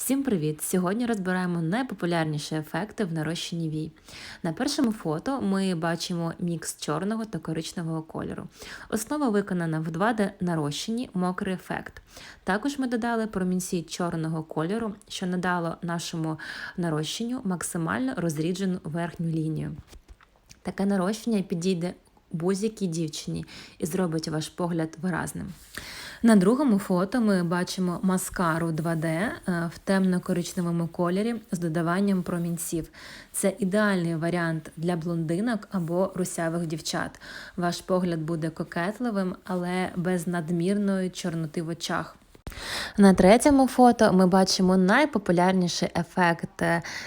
Всім привіт! Сьогодні розбираємо найпопулярніші ефекти в нарощенні вій. На першому фото ми бачимо мікс чорного та коричневого кольору. Основа виконана в 2D нарощенні мокрий ефект. Також ми додали промінці чорного кольору, що надало нашому нарощенню максимально розріджену верхню лінію. Таке нарощення підійде будь-якій дівчині і зробить ваш погляд виразним. На другому фото ми бачимо маскару 2D е, в темно-коричневому кольорі з додаванням промінців. Це ідеальний варіант для блондинок або русявих дівчат. Ваш погляд буде кокетливим, але без надмірної чорноти в очах. На третьому фото ми бачимо найпопулярніший ефект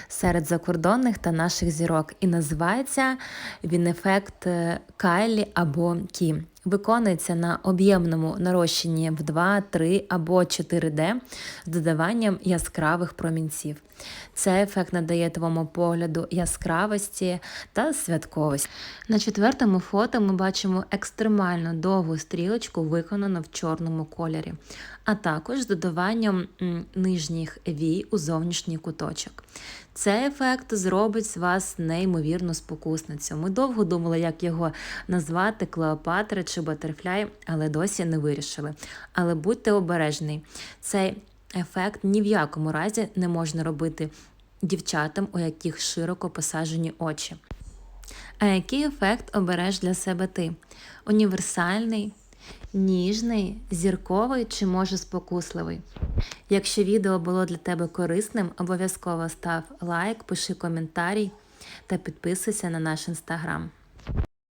серед закордонних та наших зірок, і називається він ефект е, Кайлі або Кі. Виконується на об'ємному нарощенні в 2, 3 або 4D з додаванням яскравих промінців. Цей ефект надає твоєму погляду яскравості та святковості. На четвертому фото ми бачимо екстремально довгу стрілочку, виконану в чорному кольорі, а також з додаванням нижніх вій у зовнішній куточок. Цей ефект зробить з вас неймовірну спокусницю. Ми довго думали, як його назвати Клеопатра чи Батерфляй, але досі не вирішили. Але будьте обережні, цей ефект ні в якому разі не можна робити дівчатам, у яких широко посаджені очі. А який ефект обереш для себе ти? Універсальний, ніжний, зірковий чи може спокусливий? Якщо відео було для тебе корисним, обов'язково став лайк, пиши коментарій та підписуйся на наш інстаграм.